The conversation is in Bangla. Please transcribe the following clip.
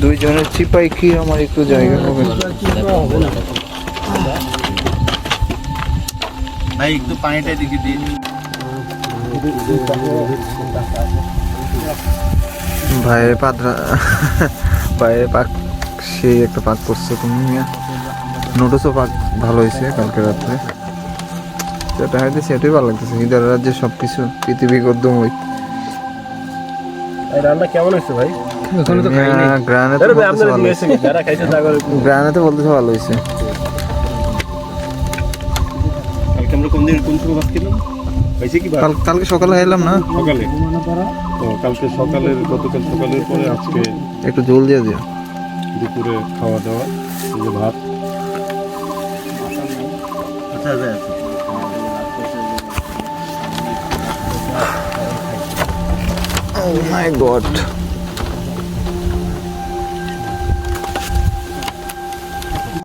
দুইজনের চিপাই কি আমার একটু জায়গা হবে ভাই একটু পানিটা দিকে দিন। ভাইয়ের পাত্রা ভাইয়ের পাক সেই একটা পাক করছে তুমি নোটিসও পাক ভালো হয়েছে কালকে রাত্রে। যেটা হয়তো সেটাই ভালো লাগতেছে ঈদের রাজ্যে সব কিছু পৃথিবী কদ্দম ওই রান্না কেমন হয়েছে ভাই? তো বলতেছে ভালো হয়েছে। যারা খাইছে তা করে গ্রানে তো বলতেছে ভালো হয়েছে। আমরা কোন দিন কোন সময় ভাত খেলাম? হয়েছে কি কাল কালকে সকালে এলাম না? সকালে? তো কালকে সকালের গতকাল সকালের পরে আজকে একটু জল দিয়ে দিও। দুপুরে খাওয়া দাওয়া এই যে ভাত। আচ্ছা আচ্ছা ও মাই গড